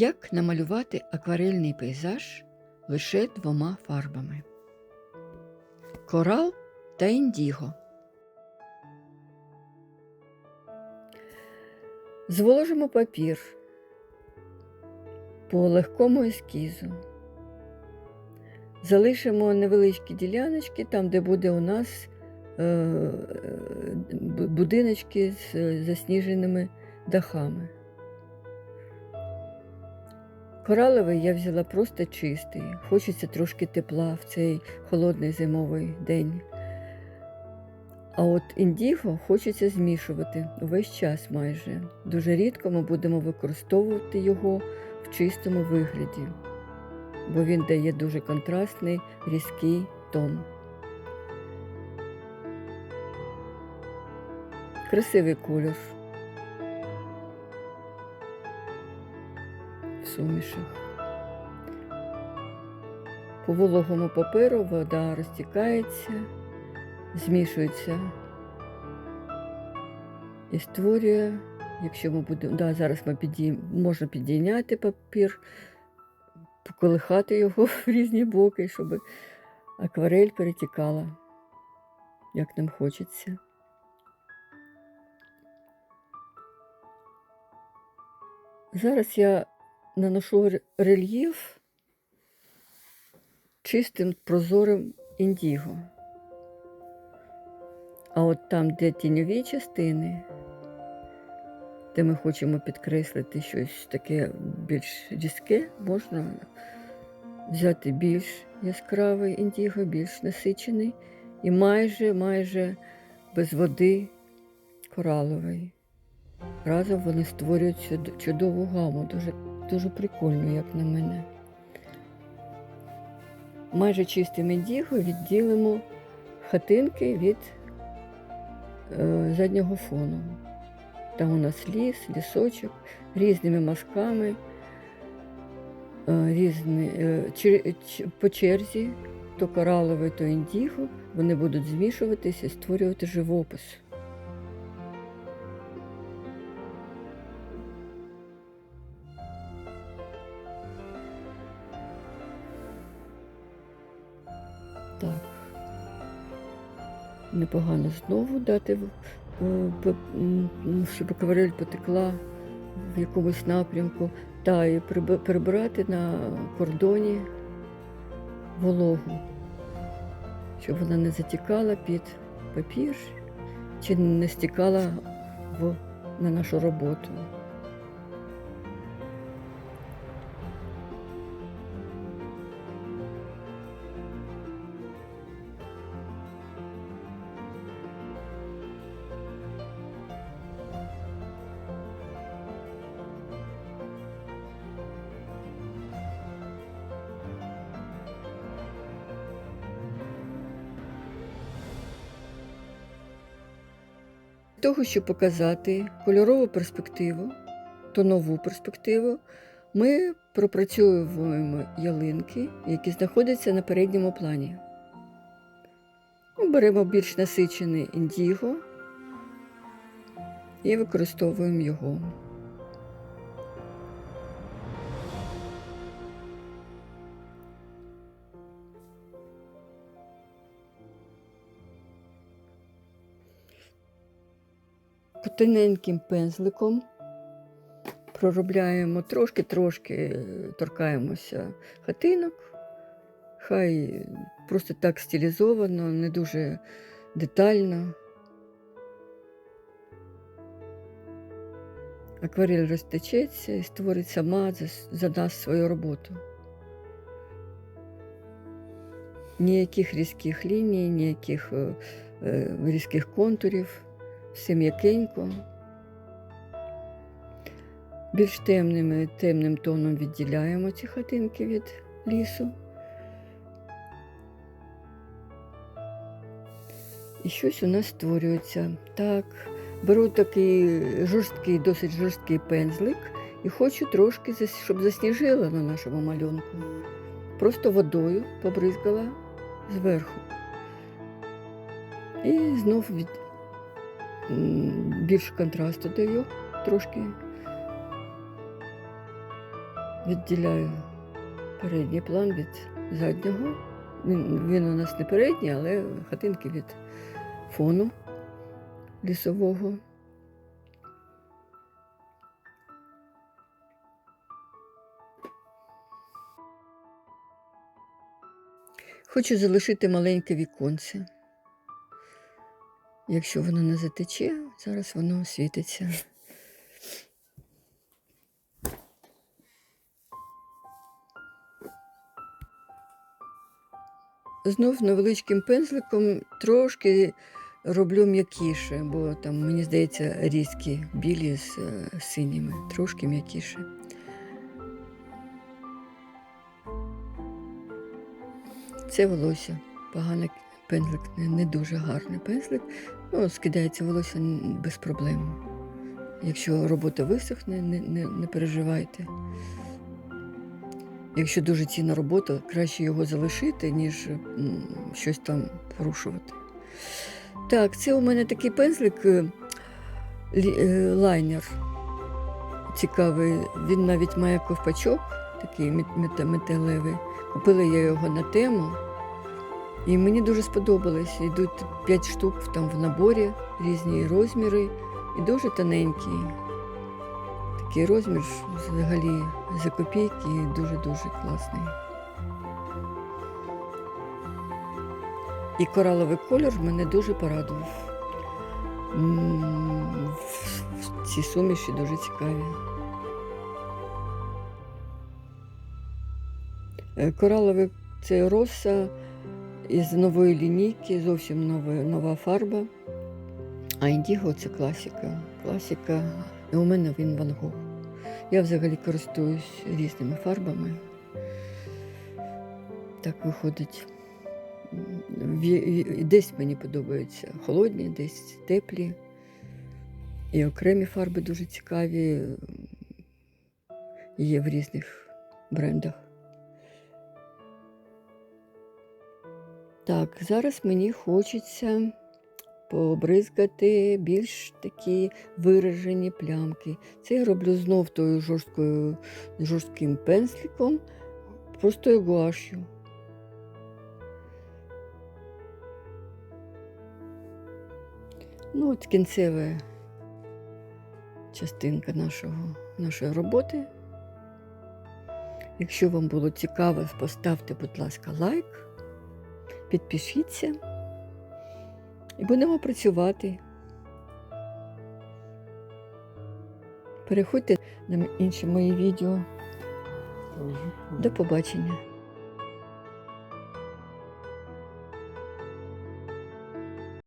Як намалювати акварельний пейзаж лише двома фарбами? Корал та індіго. Зволожимо папір по легкому ескізу. Залишимо невеличкі діляночки, там, де буде у нас е, бу- будиночки з е, засніженими дахами. Кораловий я взяла просто чистий. Хочеться трошки тепла в цей холодний зимовий день. А от індіго хочеться змішувати увесь час майже. Дуже рідко ми будемо використовувати його в чистому вигляді, бо він дає дуже контрастний різкий тон. Красивий кольор сумішах. По вологому паперу вода розтікається, змішується і створює, якщо ми будемо, да, зараз ми підійм, можна підійняти папір, поколихати його в різні боки, щоб акварель перетікала, як нам хочеться. Зараз я наношу рельєф чистим прозорим індіго. А от там, де тіньові частини, де ми хочемо підкреслити щось таке більш різке, можна взяти більш яскравий індіго, більш насичений і майже майже без води кораловий. Разом вони створюють чудову гаму, дуже, дуже прикольно, як на мене. Майже чистим індіго відділимо хатинки від е, заднього фону. Там у нас ліс, лісочок, різними мазками, е, різні, е, чер- по черзі, то кораловий, то індіго, вони будуть змішуватися і створювати живопис. Так. Непогано знову дати, щоб акварель потекла в якомусь напрямку, та і приб- прибирати на кордоні вологу, щоб вона не затікала під папір чи не стікала в, на нашу роботу. Для того, щоб показати кольорову перспективу, тонову перспективу, ми пропрацьовуємо ялинки, які знаходяться на передньому плані. Беремо більш насичений індіго і використовуємо його. Тоненьким пензликом проробляємо трошки-трошки е, торкаємося хатинок. Хай просто так стилізовано, не дуже детально. Акварель розтечеться і створить сама за, за нас свою роботу. Ніяких різких ліній, ніяких е, е, різких контурів, все м'якенько. Більш темними, темним тоном відділяємо ці хатинки від лісу. І щось у нас створюється. Так, беру такий жорсткий, досить жорсткий пензлик і хочу трошки, щоб засніжило на нашому малюнку. Просто водою побризкала зверху. І знов від, більше контрасту даю трошки. відділяю передній план від заднього. Він, він у нас не передній, але хатинки від фону лісового. Хочу залишити маленьке віконце. Якщо воно не затече, зараз воно світиться. Знов невеличким пензликом трошки роблю м'якіше, бо там, мені здається, різкі білі з е, синіми, трошки м'якіше. Це волосся. Поганий пензлик, не, дуже гарний пензлик. Ну, скидається волосся без проблем. Якщо робота висохне, не, не, не переживайте. Якщо дуже цінна робота, краще його залишити, ніж щось там порушувати. Так, це у мене такий пензлик е, е, лайнер цікавий. Він навіть має ковпачок, такий мет- мет- металевий. Купила я його на тему. І мені дуже сподобалось. Йдуть 5 штук там в наборі, різні розміри, і дуже тоненькі. Такий розмір взагалі за копійки дуже-дуже класний. І кораловий колір мене дуже порадував. Ці суміші дуже цікаві. Е, Кораловий це роса із нової лінійки, зовсім нова, нова фарба. А індіго це класика. Класика. І у мене він Ван Гог. Я взагалі користуюсь різними фарбами. Так виходить. Десь мені подобаються холодні, десь теплі. І окремі фарби дуже цікаві. Є в різних брендах. Так, зараз мені хочеться побризкати більш такі виражені плямки. Це я роблю знов тою жорсткою, жорстким пензликом, простою гуашю. Ну, от кінцева частинка нашого, нашої роботи. Якщо вам було цікаво, поставте, будь ласка, лайк, підпишіться і будемо працювати. Переходьте на інші мої відео. До побачення.